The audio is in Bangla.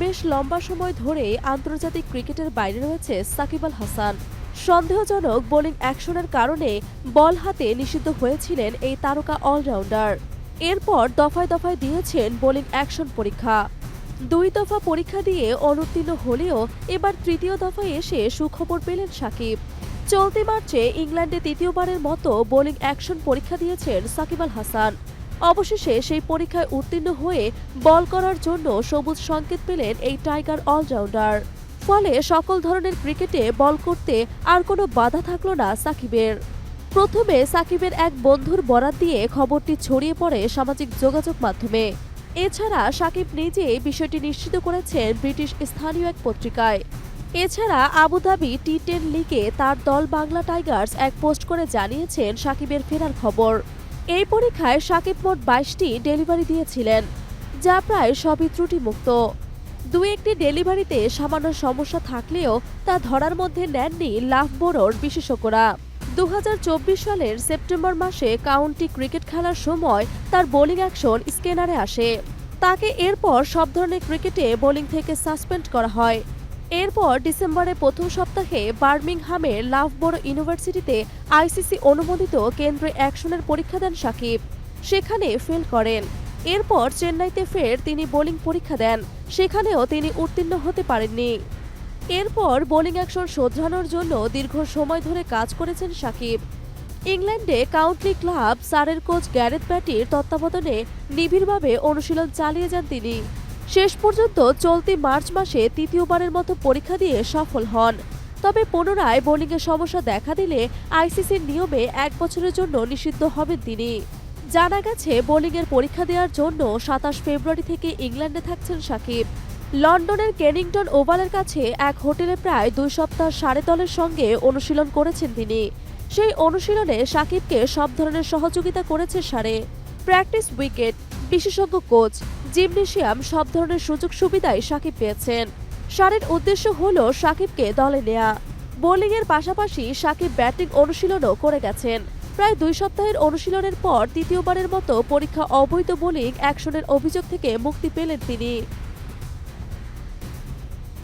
বেশ লম্বা সময় ধরে আন্তর্জাতিক ক্রিকেটের বাইরে রয়েছে সাকিব আল হাসান। সন্দেহজনক বোলিং অ্যাকশনের কারণে বল হাতে নিষিদ্ধ হয়েছিলেন এই তারকা অলরাউন্ডার। এরপর দফায় দফায় দিয়েছেন বোলিং অ্যাকশন পরীক্ষা। দুই দফা পরীক্ষা দিয়ে অনুত্তীর্ণ হলেও এবার তৃতীয় দফায় এসে সুখবর পেলেন সাকিব। চলতি মার্চে ইংল্যান্ডে তৃতীয়বারের মতো বোলিং অ্যাকশন পরীক্ষা দিয়েছেন সাকিব আল হাসান। অবশেষে সেই পরীক্ষায় উত্তীর্ণ হয়ে বল করার জন্য সবুজ সংকেত পেলেন এই টাইগার অলরাউন্ডার। ফলে সকল ধরনের ক্রিকেটে বল করতে আর কোনো বাধা থাকল না সাকিবের। প্রথমে সাকিবের এক বন্ধুর বরাত দিয়ে খবরটি ছড়িয়ে পড়ে সামাজিক যোগাযোগ মাধ্যমে। এছাড়া সাকিব নিজেই বিষয়টি নিশ্চিত করেছেন ব্রিটিশ স্থানীয় এক পত্রিকায়। এছাড়া আবুধাবি টি টেন লিগে তার দল বাংলা টাইগার্স এক পোস্ট করে জানিয়েছেন সাকিবের ফেরার খবর। এই পরীক্ষায় সাকিব মোট বাইশটি ডেলিভারি দিয়েছিলেন, যা প্রায় সবই ত্রুটিমুক্ত। দু একটি ডেলিভারিতে সামান্য সমস্যা থাকলেও তা ধরার মধ্যে নেননি লাভ বোরোর বিশেষজ্ঞরা। দু হাজার চব্বিশ সালের সেপ্টেম্বর মাসে কাউন্টি ক্রিকেট খেলার সময় তার বোলিং অ্যাকশন স্কেনারে আসে। তাকে এরপর সব ধরনের ক্রিকেটে বোলিং থেকে সাসপেন্ড করা হয়। এরপর ডিসেম্বরের প্রথম সপ্তাহে বার্মিংহামের লাভবোর ইউনিভার্সিটিতে আইসিসি অনুমোদিত কেন্দ্রে অ্যাকশনের পরীক্ষা দেন সাকিব। সেখানে ফেল করেন। এরপর চেন্নাইতে ফের তিনি বোলিং পরীক্ষা দেন। সেখানেও তিনি উত্তীর্ণ হতে পারেননি। এরপর বোলিং অ্যাকশন শোধরানোর জন্য দীর্ঘ সময় ধরে কাজ করেছেন সাকিব। ইংল্যান্ডে কাউন্টি ক্লাব সারের কোচ গ্যারেথ ব্যাটির তত্ত্বাবধানে নিবিড়ভাবে অনুশীলন চালিয়ে যান তিনি। শেষ পর্যন্ত চলতি মার্চ মাসে তৃতীয়বারের মতো পরীক্ষা দিয়ে সফল হন। তবে পুনরায় বোলিংয়ে সমস্যা দেখা দিলে আইসিসির নিয়মে এক বছরের জন্য নিষিদ্ধ হবেন তিনি। জানা গেছে, বোলিংয়ের পরীক্ষা দেওয়ার জন্য সাতাশ ফেব্রুয়ারি থেকে ইংল্যান্ডে থাকছেন সাকিব। লন্ডনের কেনিংটন ওভালের কাছে এক হোটেলে প্রায় দুই সপ্তাহ সাড়ে দলের সঙ্গে অনুশীলন করেছেন তিনি। সেই অনুশীলনে সাকিবকে সব ধরনের সহযোগিতা করেছে সারে। প্র্যাকটিস উইকেট, বিশেষজ্ঞ কোচ জিমনেশিয়াম, সব ধরনের সুযোগ সুবিধাই সাকিব পেয়েছেন। সারের উদ্দেশ্য হল সাকিবকে দলে নেয়া। বোলিংয়ের পাশাপাশি সাকিব ব্যাটিং অনুশীলনও করে গেছেন। প্রায় দুই সপ্তাহের অনুশীলনের পর দ্বিতীয়বারের মতো পরীক্ষা অবৈধ বোলিং অ্যাকশনের অভিযোগ থেকে মুক্তি পেলেন তিনি।